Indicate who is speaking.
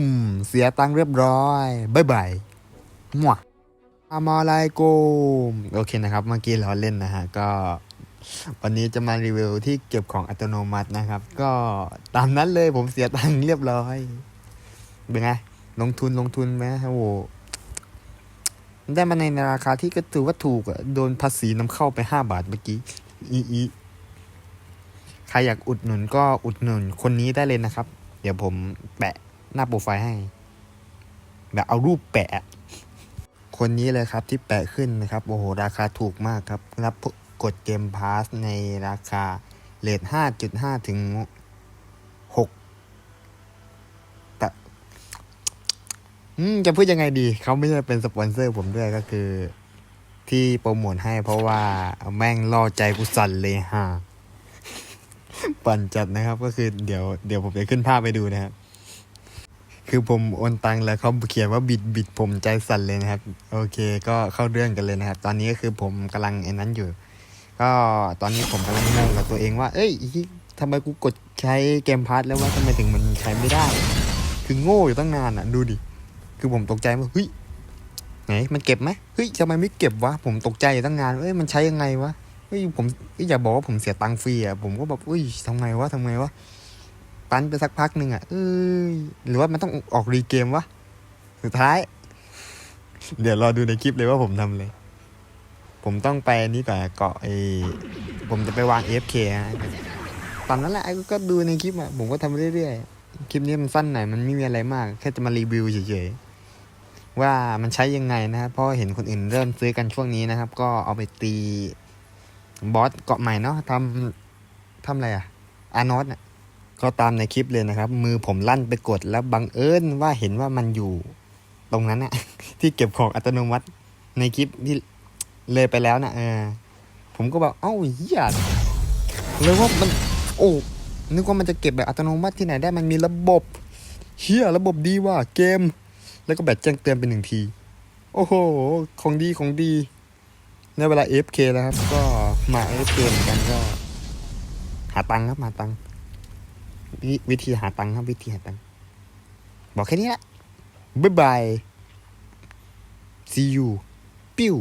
Speaker 1: ม เสียตังค์เรียบร้อยบายบายมั่วอามาลายโกมโอเคนะครับ เมื่อกี้เราเล่นนะฮะ ก็ วันนี้จะมารีวิวที่เก็บของอัตโนมัตินะครับ ก็ตามนั้นเลยผมเสียตังค์เรียบร้อย เป็นไง ลงทุนลงทุนไหมโอ้โหได้มาในราคาที่ก็ถือว่าถูกอะโดนภาษีนำเข้าไปห้าบาทเมื่อกี้ อีอีใครอยากอุดหนุนก็อุดหนุนคนนี้ได้เลยนะครับ เดี๋ยวผมแปะ หน้าโปรไฟล์ให้ แบบเอารูปแปะ คนนี้เลยครับที่แปะขึ้นนะครับ โอ้โห ราคาถูกมากครับ รับกดเกมพาสในราคาเลทห้าจุดห้าถึงหกแต่จะพูดยังไงดี เขาไม่ใช่เป็นสปอนเซอร์ผมด้วยก็คือ ที่โปรโมทให้เพราะว่าแม่งล่อใจกูสั่นเลยฮะปั่นจัดนะครับก็คือเดี๋ยวเดี๋ยวผมจะขึ้นภาพไปดูนะครับ คือผมโอนตังค์แล้วเขาเขียนว่าบิดบิดผมใจสั่นเลยนะครับ โอเค ก็เข้าเรื่องกันเลยนะครับ ตอนนี้ก็คือผมกำลังไอ้นั้นอยู่ ก็ตอนนี้ผมกำลังงงกับตัวเองว่า เอ้ยทำไมกูกดใช้เกมพาร์ทแล้วว่าทำไมถึงมันใช้ไม่ได้ คือโง่อยู่ตั้งนานอะ ดูดิ คือผมตกใจว่าเฮ้ยไหนมันเก็บไหมเฮ้ยทำไมไม่เก็บวะผมตกใจอยู่ตั้งนานเอ้ยมันใช้ยังไงวะเฮ้ยผมอยอย่าบอกว่าผมเสียตังค์ฟรีอะผมก็แบบอุ้ยทำไงวะทำไงวะ ปั้นไปสักพักหนึ่งอะเอ้ยหรือว่ามันต้องออกรีเกมวะ สุดท้าย เดี๋ยวรอดูในคลิปเลยว่าผมทำเลย ผมต้องไปนี่ก่อนเกาะไอผมจะไปวาง AFK ฮะตอนนั้นแหละก็ดูในคลิปอะ ผมก็ทำเรื่อยๆ คลิปนี้มันสั้นหน่อยมันไม่มีอะไรมาก แค่จะมารีวิวเฉยๆ ว่ามันใช้ยังไงนะครับ เพราะเห็นคนอื่นเริ่มซื้อกันช่วงนี้นะครับ ก็เอาไปตีบอสเกาะใหม่เนาะทำทำอะไรอะ อาร์นอต ก็ตามในคลิปเลยนะครับ มือผมลั่นไปกดแล้วบังเอิญว่าเห็นว่ามันอยู่ตรงนั้นอะที่เก็บของอัตโนมัติในคลิปที่เลยไปแล้วนะเออ ผมก็แบบเอ้าเหี้ยเลยว่ามัน โอ้นึกว่ามันจะเก็บแบบอัตโนมัติที่ไหนได้มันมีระบบเฮียระบบดีว่ะเกม แล้วก็แบตแจ้งเตือนเป็นหนึ่งที โอ้โห ของดีของดี ในเวลา FK แล้วครับ ก็มา FK เหมือนกันก็ หาตังค์ครับ หาตังค์ วิวิธีหาตังค์ครับวิธีหาตังค์บอกแค่นี้แหละบ๊ายบาย see you ปิ้ว